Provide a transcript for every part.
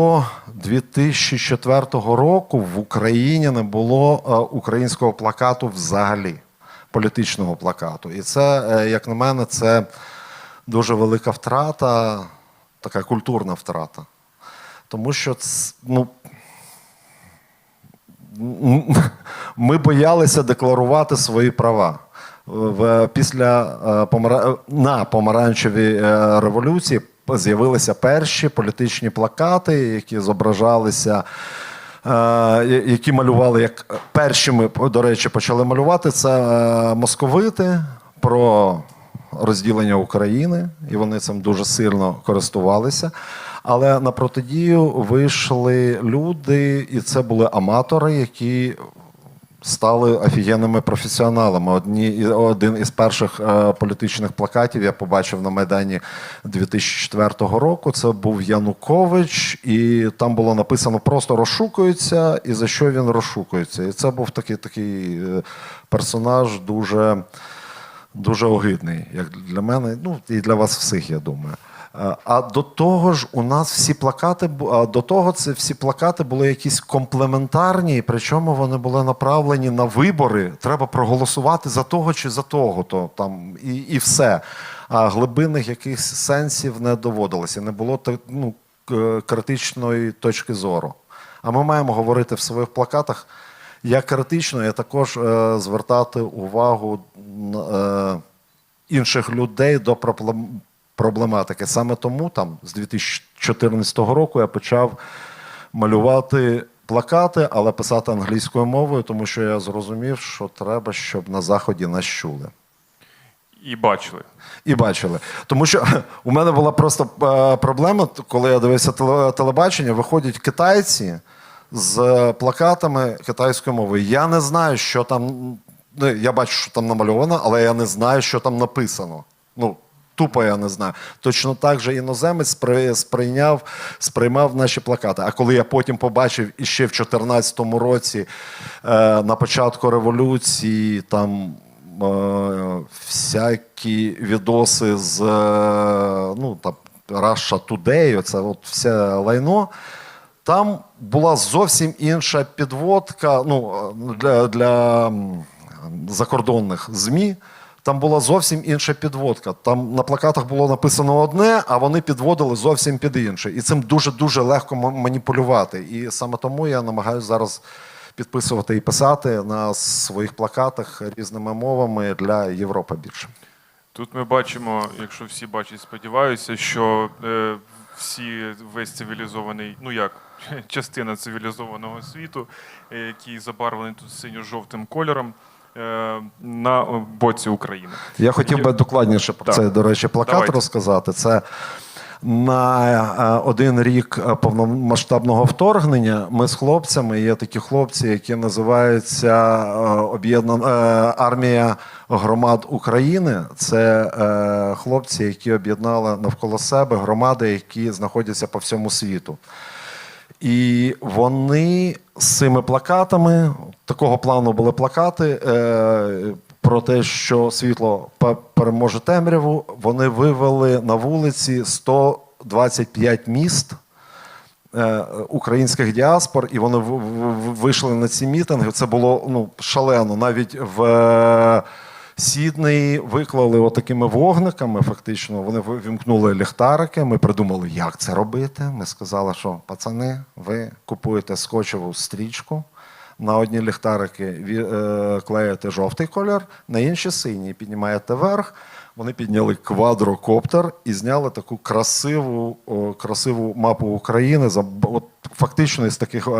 до 2004 року в Україні не було е, українського плакату взагалі, політичного плакату. І це, е, як на мене, це дуже велика втрата, така культурна втрата. Тому що ну, ми боялися декларувати свої права. Після е, на помаранчевій революції з'явилися перші політичні плакати, які зображалися, е, які малювали як першими, до речі, почали малювати це е, московити про розділення України, і вони цим дуже сильно користувалися. Але на протидію вийшли люди, і це були аматори, які стали офігенними професіоналами. Одні, один із перших е, політичних плакатів я побачив на Майдані 2004 року. Це був Янукович, і там було написано просто розшукується, і за що він розшукується. І це був такий такий е, персонаж дуже, дуже огидний, як для мене, ну і для вас всіх, я думаю. Е, А до того ж, у нас всі плакати до того це всі плакати були якісь комплементарні, причому вони були направлені на вибори. Треба проголосувати за того чи за того, то там і, і все. А глибинних якихось сенсів не доводилося. Не було ну, критичної точки зору. А ми маємо говорити в своїх плакатах як критично, і також е, звертати увагу е, інших людей до проблематики. Саме тому там з 2014 року я почав малювати плакати, але писати англійською мовою, тому що я зрозумів, що треба, щоб на заході нас чули. І бачили. І бачили. Тому що у мене була просто е, проблема, коли я дивився телебачення, виходять китайці з плакатами китайською мовою. Я не знаю, що там. Ну, я бачу, що там намальовано, але я не знаю, що там написано. Ну, тупо я не знаю. Точно так же іноземець сприйняв, сприймав наші плакати. А коли я потім побачив іще в 2014 році, е, на початку революції, там е, всякі відоси з е, ну, там, Russia Today, це от все лайно. Там була зовсім інша підводка ну, для, для закордонних ЗМІ. Там була зовсім інша підводка. Там на плакатах було написано одне, а вони підводили зовсім під інше. І цим дуже-дуже легко маніпулювати. І саме тому я намагаюся зараз підписувати і писати на своїх плакатах різними мовами для Європи більше. Тут ми бачимо, якщо всі бачать, сподіваюся, що е, всі весь цивілізований, ну як частина цивілізованого світу, е, який забарвлений тут синьо-жовтим кольором, на боці України. Я хотів би докладніше про Так. це, до речі, плакат Давайте. розказати. Це на е, один рік е, повномасштабного вторгнення ми з хлопцями, є такі хлопці, які називаються е, об'єднана е, армія громад України. Це е, хлопці, які об'єднали навколо себе громади, які знаходяться по всьому світу. І вони з цими плакатами, такого плану були плакати е, про те, що світло переможе темряву. Вони вивели на вулиці 125 міст е, українських діаспор, і вони вийшли на ці мітинги. Це було ну, шалено. Навіть в е, Сіднеї виклали отакими вогниками. Фактично, вони вимкнули ліхтарики. Ми придумали, як це робити. Ми сказали, що пацани, ви купуєте скотчеву стрічку. На одні ліхтарики е, клеїте жовтий колір, на інші синій. Піднімаєте вверх. Вони підняли квадрокоптер і зняли таку красиву, о, красиву мапу України за от, фактично із таких е,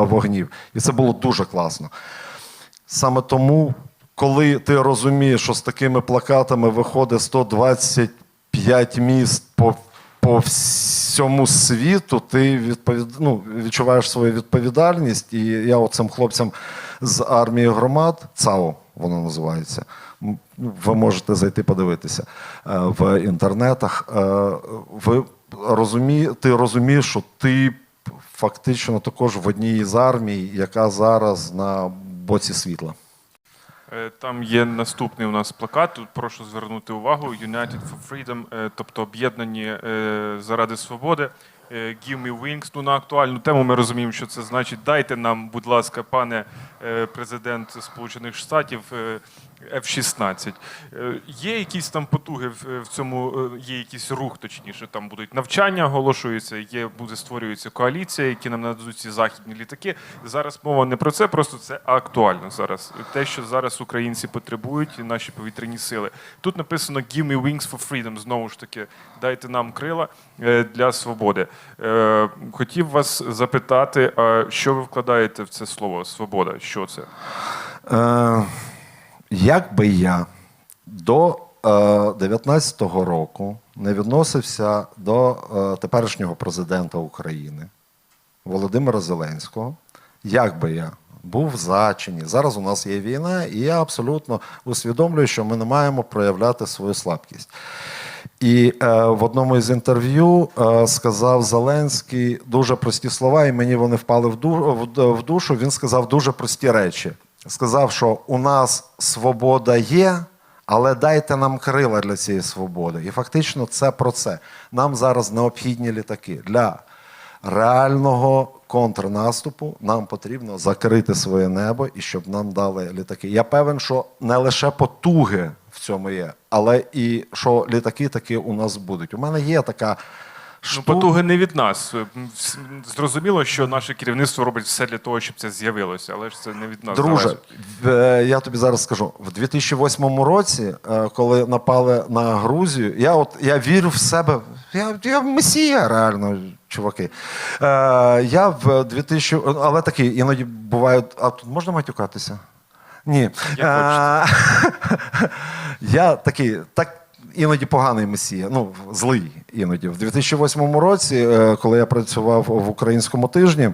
вогнів. І це було дуже класно. Саме тому, коли ти розумієш, що з такими плакатами виходить 125 міст по, по всьому світу, ти відповід... ну, відчуваєш свою відповідальність. І я оцим хлопцям з армії громад, ЦАО воно називається. Ви можете зайти подивитися е, в інтернетах. Е, Ви розумі... Ти розумієш, що ти фактично також в одній з армій, яка зараз на боці світла. Е, Там є наступний у нас плакат. Тут прошу звернути увагу: United for Freedom, е, тобто об'єднані е, заради свободи. Give me wings. Ну, на актуальну тему ми розуміємо, що це значить. Дайте нам, будь ласка, пане президент Сполучених Штатів. Е, F-16. Е, Є якісь там потуги в, в цьому, е, є якийсь рух, точніше, там будуть навчання оголошуються, є, буде створюється коаліція, які нам нададуть ці західні літаки. Зараз мова не про це, просто це актуально зараз. Те, що зараз українці потребують, і наші повітряні сили. Тут написано «Give me wings for freedom», знову ж таки, дайте нам крила е, для свободи. Е, Хотів вас запитати, що ви вкладаєте в це слово свобода? Що це? Е, як би я до е, 19-го року не відносився до е, теперішнього президента України Володимира Зеленського, як би я був за чи ні. Зараз у нас є війна, і я абсолютно усвідомлюю, що ми не маємо проявляти свою слабкість. І е, в одному із інтерв'ю е, сказав Зеленський дуже прості слова, і мені вони впали в, в душу. Він сказав дуже прості речі. Сказав, що у нас свобода є, але дайте нам крила для цієї свободи. І фактично це про це. Нам зараз необхідні літаки для реального контрнаступу. Нам потрібно закрити своє небо і щоб нам дали літаки. Я певен, що не лише потуги в цьому є, але і що літаки таки у нас будуть. У мене є така. Ну, потуги не від нас. Зрозуміло, що наше керівництво робить все для того, щоб це з'явилося, але ж це не від нас. Друже, залежить. е, я тобі зараз скажу: в 2008 році, е, коли напали на Грузію, я от я вірю в себе. Я, я месія, реально, чуваки. Е, я в 2000, але такі іноді бувають. А тут можна матюкатися? Ні. Як Е, я такий, так. Іноді поганий месія, ну злий іноді. В 2008 році, е, коли я працював в українському тижні,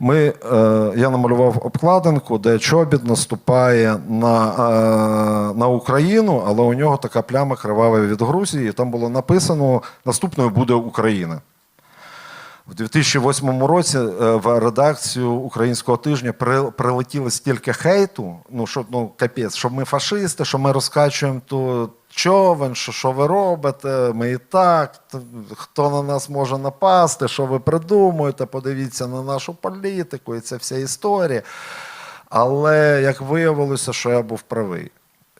ми, е, я намалював обкладинку, де чобіт наступає на, е, на Україну, але у нього така пляма кривава від Грузії. Там було написано: наступною буде Україна. В 2008 році е, в редакцію українського тижня прилетіло стільки хейту, ну що ну капець, що ми фашисти, що ми розкачуємо ту човен, що, що ви робите, ми і так, хто на нас може напасти, що ви придумуєте, подивіться на нашу політику і це вся історія. Але як виявилося, що я був правий.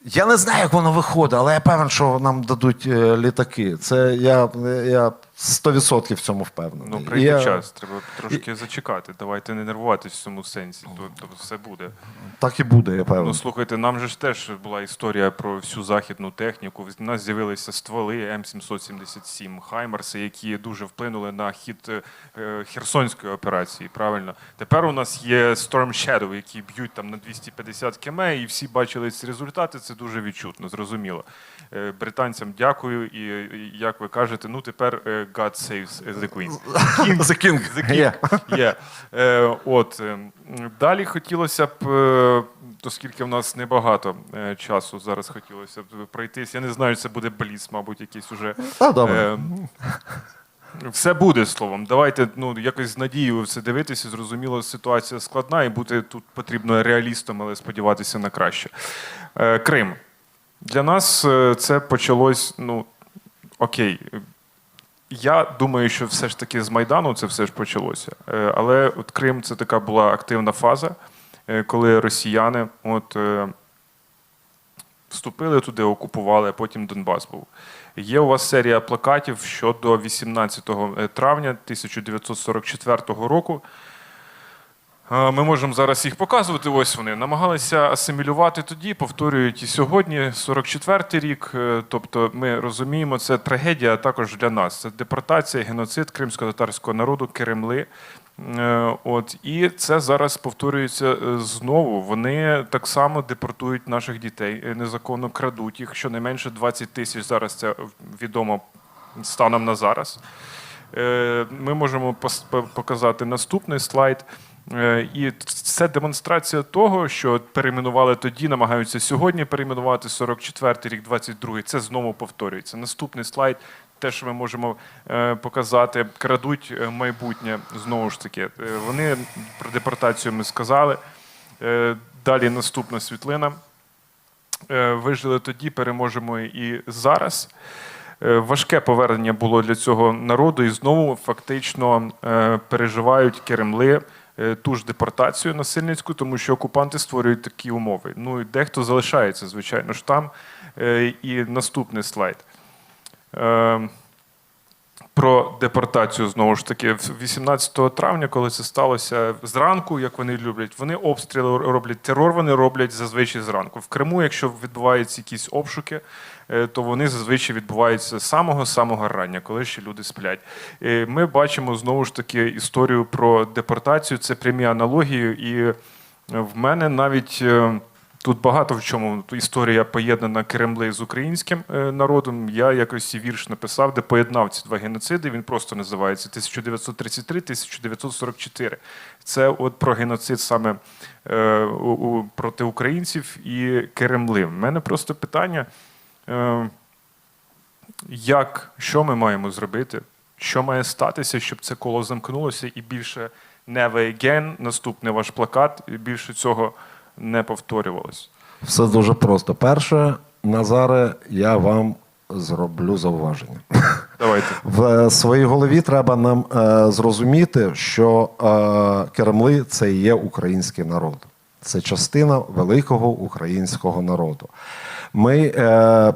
Я не знаю, як воно виходить, але я певен, що нам дадуть е, літаки. Це я, я 100% в цьому впевнений. Ну, прийде я- час, треба трошки зачекати. Давайте не нервуватись в цьому сенсі. То, то все буде. Так і буде, я певен. Ну слухайте, нам же ж теж була історія про всю західну техніку. У нас з'явилися стволи М777 Хаймерси, які дуже вплинули на хід е, Херсонської операції. Правильно, тепер у нас є Storm Shadow, які б'ють там на 250 км, і всі бачили ці результати. Це дуже відчутно, зрозуміло. Е, Британцям дякую, і і, як ви кажете, ну тепер е, God saves the Queen. The King. The King. Yeah. Є. Е, от, е, далі хотілося б, е, оскільки в нас небагато е, часу зараз хотілося б пройтись. Я не знаю, це буде бліц, мабуть, якийсь уже. Та, добре. Е, все буде словом. Давайте ну, якось з надією все дивитися. Зрозуміло, ситуація складна, і бути тут потрібно реалістом, але сподіватися на краще. Е, Крим. Для нас це почалось, ну, окей. Я думаю, що все ж таки з Майдану це все ж почалося. Е, Але от Крим це така була активна фаза, е, коли росіяни от, е, вступили туди, окупували, а потім Донбас був. Є у вас серія плакатів щодо 18 травня 1944 року. Ми можемо зараз їх показувати. Ось вони намагалися асимілювати тоді, повторюють і сьогодні, 44-й рік. Е, Тобто, ми розуміємо, це трагедія також для нас. Це депортація, геноцид кримсько-татарського народу, Керемли. Е, От і це зараз повторюється е, знову. Вони так само депортують наших дітей, незаконно крадуть їх. Щонайменше 20 тисяч зараз це відомо станом на зараз. Ми можемо показати наступний слайд. Е, І це демонстрація того, що перейменували тоді, намагаються сьогодні перейменувати 44-й рік, 22-й. Це знову повторюється. Наступний слайд. Те, що ми можемо е, показати, крадуть е, майбутнє знову ж таки. Вони про депортацію ми сказали. Далі наступна світлина. Вижили тоді, переможемо і зараз. Важке повернення було для цього народу, і знову фактично переживають Керемли ту ж депортацію насильницьку, тому що окупанти створюють такі умови. Ну і дехто залишається, звичайно ж там. Е, І наступний слайд. Е, Про депортацію знову ж таки, 18 травня, коли це сталося зранку, як вони люблять, вони обстріли роблять терор, вони роблять зазвичай зранку. В Криму, якщо відбуваються якісь обшуки, е, то вони зазвичай відбуваються з самого самого рання, коли ще люди сплять. Е, Ми бачимо знову ж таки історію про депортацію. Це прямі аналогії, і в мене навіть. Тут багато в чому історія поєднана Кремли з українським е, народом. Я якось і вірш написав, де поєднав ці два геноциди. Він просто називається 1933-1944. Це от про геноцид саме е, проти українців і Кремли. У мене просто питання: е, як, що ми маємо зробити? Що має статися, щоб це коло замкнулося і більше never again, наступний ваш плакат, і більше цього не повторювалось? Все дуже просто. Перше, Назаре, я вам зроблю зауваження. Давайте. В своїй голові треба нам е, зрозуміти, що е, Кремли це є український народ. Це частина великого українського народу. Ми, е,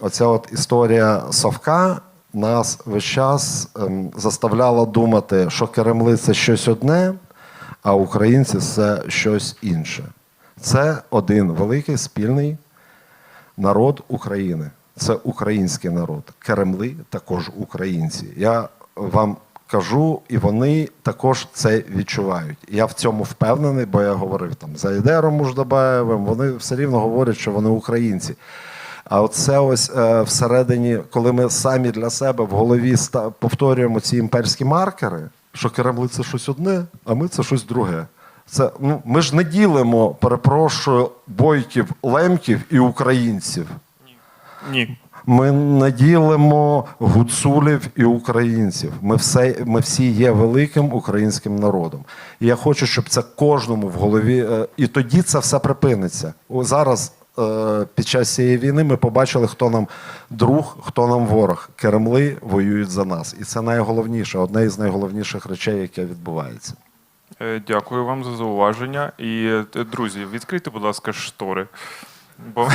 оця от історія Совка нас весь час ем, заставляла думати, що Кремли це щось одне, а українці це щось інше. Це один великий спільний народ України. Це український народ. Кремли також українці. Я вам кажу, і вони також це відчувають. Я в цьому впевнений, бо я говорив там за Ідером Муждабаєвим, вони все рівно говорять, що вони українці. А оце ось е, всередині, коли ми самі для себе в голові повторюємо ці імперські маркери, що Кремли це щось одне, а ми це щось друге. Це, ну, ми ж не ділимо, перепрошую, бойків, лемків і українців. Ні. Ми не ділимо гуцулів і українців. Ми, все, ми всі є великим українським народом. І я хочу, щоб це кожному в голові. е, І тоді це все припиниться. О, Зараз, е, під час цієї війни, ми побачили, хто нам друг, хто нам ворог. Кремли воюють за нас. І це найголовніше, одне із найголовніших речей, яке відбувається. Е, Дякую вам за зауваження. І, е, друзі, відкрийте, будь ласка, штори. Бо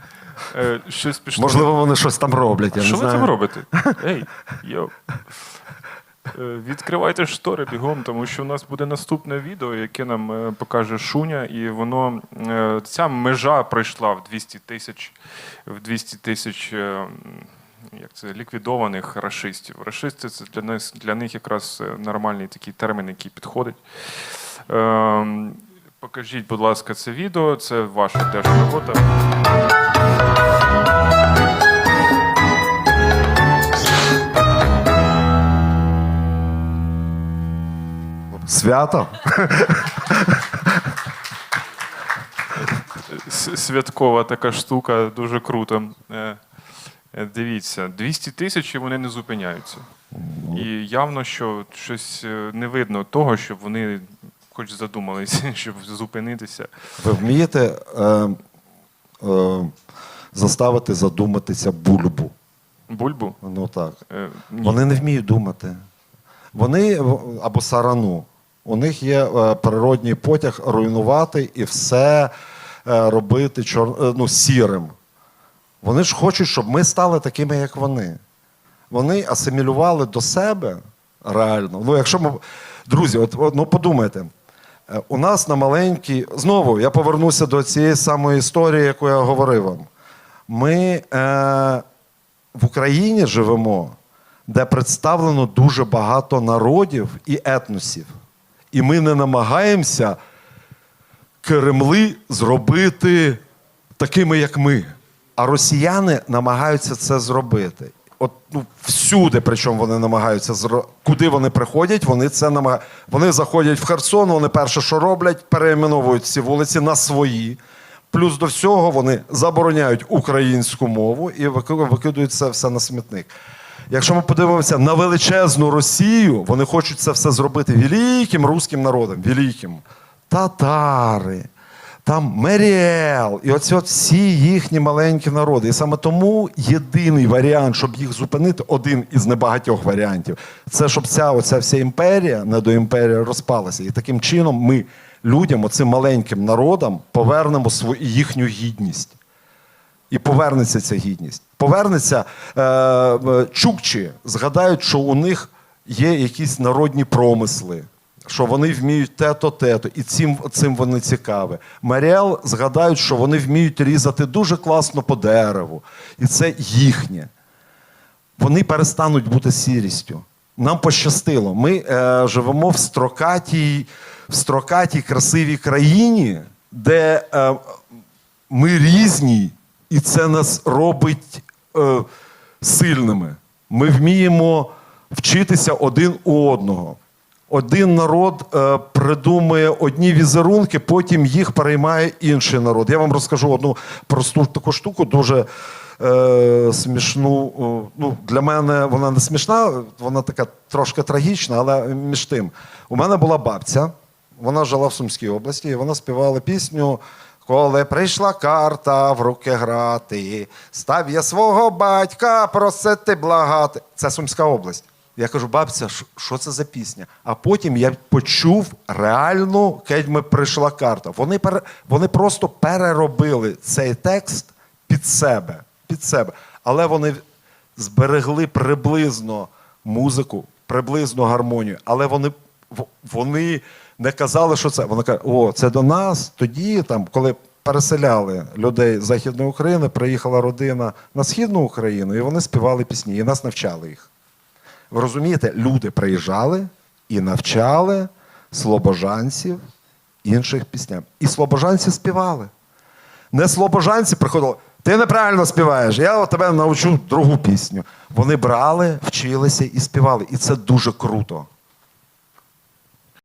е, щось пішло. Можливо, вони щось там роблять. Я Що не ви знаю. там робите? Ей, йо. Відкривайте штори бігом, тому що у нас буде наступне відео, яке нам покаже Шуня, і воно ця межа пройшла в 200 тисяч в 200 тисяч е, м, як це, ліквідованих рашистів. Рашисти це для них, для них якраз е, нормальний такий термін, який підходить. Ем, Покажіть, будь ласка, це відео, це ваша теж робота. Свято? Святкова така штука, дуже круто. Е, Дивіться, 200 тисяч і вони не зупиняються. І явно, що щось е, не видно того, щоб вони хоч задумалися, щоб зупинитися. Ви вмієте е, е, заставити задуматися бульбу? Бульбу? Ну так. Е. Вони не вміють думати. Вони або сарану. У них є е, природній потяг руйнувати і все робити чор... ну, сірим. Вони ж хочуть, щоб ми стали такими, як вони. Вони асимілювали до себе реально. Ну, якщо ми... Друзі, от, от, ну подумайте. Е, У нас на маленькій, знову я повернуся до цієї самої історії, яку я говорив вам. Ми е, в Україні живемо, де представлено дуже багато народів і етносів. І ми не намагаємося Кремли зробити такими, як ми. А росіяни намагаються це зробити. От ну, всюди, причому вони намагаються зро... куди вони приходять, вони це намагаються. Вони заходять в Херсон, вони перше, що роблять, переименовують ці вулиці на свої. Плюс до всього вони забороняють українську мову і вики- викидують це все на смітник. Якщо ми подивимося на величезну Росію, вони хочуть це все зробити великим руським народом, великим. Татари, там Меріел, і оці от всі їхні маленькі народи. І саме тому єдиний варіант, щоб їх зупинити, один із небагатьох варіантів, це щоб ця оця вся імперія, недоімперія розпалася. І таким чином ми людям, оцим маленьким народам, повернемо свою їхню гідність. І повернеться ця гідність. Повернеться е, е, чукчі, згадають, що у них є якісь народні промисли, що вони вміють те-то, те-то, і цим, цим вони цікаві. Маріел згадають, що вони вміють різати дуже класно по дереву, і це їхнє. Вони перестануть бути сірістю. Нам пощастило. Ми е, живемо в строкатій, в строкатій красивій країні, де е, ми різні, і це нас робить е, сильними. Ми вміємо вчитися один у одного. Один народ е, придумує одні візерунки, потім їх переймає інший народ. Я вам розкажу одну просту таку штуку, дуже е, смішну. Ну, для мене вона не смішна, вона така трошки трагічна, але між тим. У мене була бабця, вона жила в Сумській області, і вона співала пісню. Коли прийшла карта в руки грати, став я свого батька просити благати. Це Сумська область. Я кажу, бабця, що- це за пісня? А потім я почув реальну кедьми прийшла карта. Вони, пере, вони просто переробили цей текст під себе, під себе. Але вони зберегли приблизно музику, приблизно гармонію. Але вони, вони не казали, що це. Вони кажуть, о, це до нас. Тоді, там, коли переселяли людей з Західної України, приїхала родина на Східну Україну, і вони співали пісні, і нас навчали їх. Ви розумієте, люди приїжджали і навчали слобожанців інших пісням. І слобожанці співали. Не слобожанці приходили, ти неправильно співаєш, я от тебе навчу другу пісню. Вони брали, вчилися і співали. І це дуже круто.